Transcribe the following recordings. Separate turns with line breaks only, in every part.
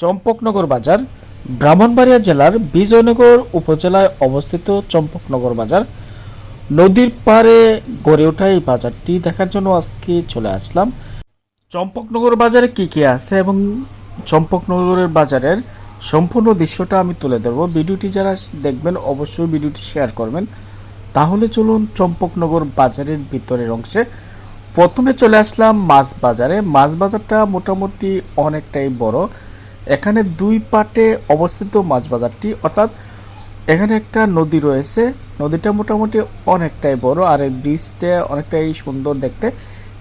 চম্পকনগর বাজার, ব্রাহ্মণবাড়িয়া জেলার বিজয়নগর উপজেলায় অবস্থিত চম্পকনগর বাজার। নদীর পাড়ে গড়ে ওঠা এই বাজারটি দেখার জন্য আজকে চলে আসলাম। চম্পকনগর বাজারে কি কি আছে এবং চম্পকনগরের বাজারের সম্পূর্ণ দৃশ্যটা আমি তুলে ধরবো। ভিডিওটি যারা দেখবেন অবশ্যই ভিডিওটি শেয়ার করবেন। তাহলে চলুন চম্পকনগর বাজারের ভিতরের অংশে। প্রথমে চলে আসলাম মাছ বাজারে। মাছ বাজারটা মোটামুটি অনেকটাই বড়। এখানে দুই পাটে অবস্থিত মাছ বাজারটি, অর্থাৎ এখানে একটা নদী রয়েছে। নদীটা মোটামুটি অনেকটাই বড়, আর এই ব্রিজটা অনেকটাই সুন্দর দেখতে।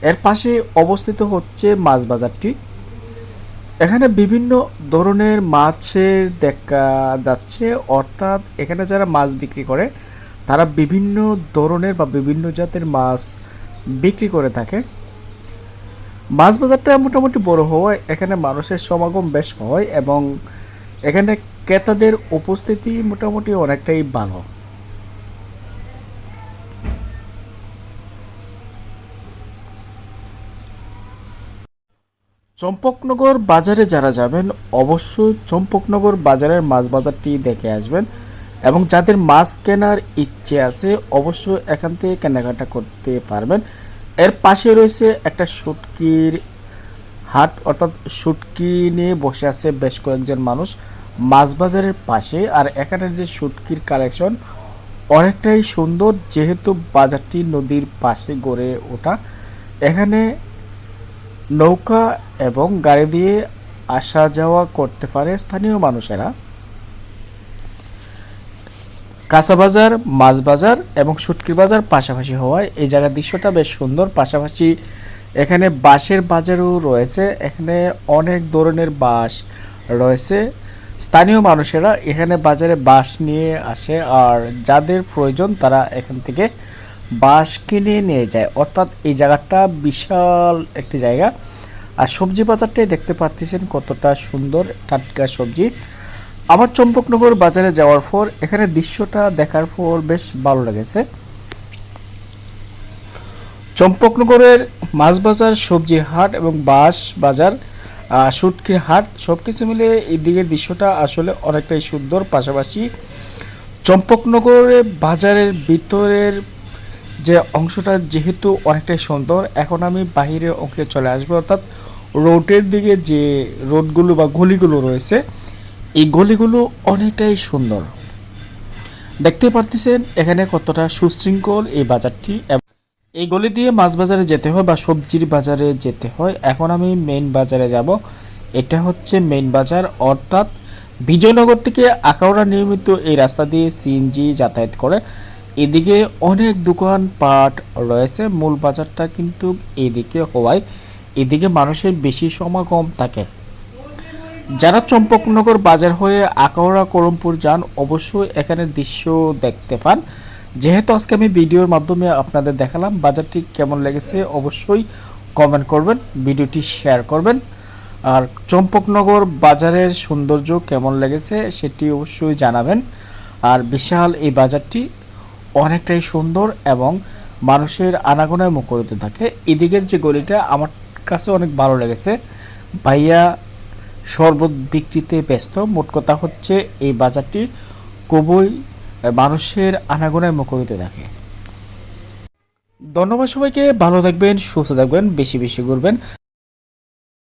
এর পাশে অবস্থিত হচ্ছে মাছ বাজারটি। এখানে বিভিন্ন ধরনের মাছের দেখা যাচ্ছে, অর্থাৎ এখানে যারা মাছ বিক্রি করে, তারা বিভিন্ন ধরনের বা বিভিন্ন জাতের মাছ বিক্রি করে থাকে। মাছ বাজারটা মোটামুটি বড় হওয়ায় এখানে মানুষের সমাগম বেশ হয় এবং এখানে ক্রেতাদের উপস্থিতি মোটামুটি অনেকটাই ভালো। চম্পকনগর বাজারে যারা যাবেন, অবশ্যই চম্পকনগর বাজারের মাছ বাজারটি দেখে আসবেন এবং যাদের মাছ কেনার ইচ্ছে আছে, অবশ্যই এখান থেকে কেনাকাটা করতে পারবেন। এর পাশে রয়েছে একটা শুটকির হাট, অর্থাৎ শুটকি নিয়ে বসে আছে বেশ কয়েকজন মানুষ মাছ বাজারের পাশে। আর এখানের যে শুটকির কালেকশন, অনেকটাই সুন্দর, যেহেতু বাজারটি নদীর পাশে গড়ে ওঠা। এখানে নৌকা এবং গাড়ি দিয়ে আসা যাওয়া করতে পারে স্থানীয় মানুষেরা। কাঁচা বাজার, মাছ বাজার এবং শুটকির বাজার পাশাপাশি হওয়ায় এই জায়গার দৃশ্যটা বেশ সুন্দর। পাশাপাশি এখানে বাঁশের বাজারও রয়েছে। এখানে অনেক ধরনের বাঁশ রয়েছে। স্থানীয় মানুষেরা এখানে বাজারে বাঁশ নিয়ে আসে আর যাদের প্রয়োজন তারা এখান থেকে বাঁশ কিনে নিয়ে যায়। অর্থাৎ এই জায়গাটা বিশাল একটি জায়গা। আর সবজি বাজারটাই দেখতে পাচ্ছেন কতটা সুন্দর টাটকা সবজি। আমার চম্পকনগর বাজারে যাওয়ার পর এখানে দৃশ্যটা দেখার পর বেশ ভালো লেগেছে। চম্পকনগরের মাছ বাজার সবজির হাট এবং বাঁশ বাজার আহ, শুটকির হাট সব কিছু মিলে এই দিকের দৃশ্যটা আসলে অনেকটাই সুন্দর। পাশাপাশি চম্পকনগরের বাজারের ভিতরের যে অংশটা যেহেতু অনেকটাই সুন্দর এখন আমি বাহিরের অংশে চলে আসব। অর্থাৎ রোডের দিকে যে রোডগুলো বা গলিগুলো রয়েছে এই গলিগুলো অনেকটাই সুন্দর। দেখতে পারতেছেন এখানে কতটা সুশৃঙ্খল এই বাজারটি এই গলি দিয়ে মাছ বাজারে যেতে হয় বা সবজির বাজারে যেতে হয়। এখন আমি মেইন বাজারে যাব। এটা হচ্ছে মেইন বাজার, অর্থাৎ বিজয়নগর থেকে আখাউড়া নিয়মিত এই রাস্তা দিয়ে সিএনজি যাতায়াত করে। এদিকে অনেক দোকান পাট রয়েছে। মূল বাজারটা কিন্তু এদিকে হওয়ায় এদিকে মানুষের বেশি সমাগম থাকে। যারা চম্পকনগর বাজার হয়ে আকাওড়া করমপুর যান, অবশ্যই এখানে দৃশ্য দেখতে পান। যেহেতু আজকে আমি ভিডিওর মাধ্যমে আপনাদের দেখালাম বাজারটি কেমন লেগেছে, অবশ্যই কমেন্ট করবেন, ভিডিওটি শেয়ার করবেন। আর চম্পকনগর বাজারের সৌন্দর্য কেমন লেগেছে সেটি অবশ্যই জানাবেন। আর বিশাল এই বাজারটি অনেকটাই সুন্দর এবং মানুষের আনাগোনায় মুখরিত থাকে। এদিকের যে গলিটা আমার কাছে অনেক ভালো লেগেছে। ভাইয়া শরবত বিক্রিতে ব্যস্ত। মোট কথা হচ্ছে, এই বাজারটি খুবই মানুষের আনাগোনায় মুখরিত থাকে ধন্যবাদ সবাইকে, ভালো থাকবেন, সুস্থ থাকবেন, বেশি বেশি ঘুরবেন।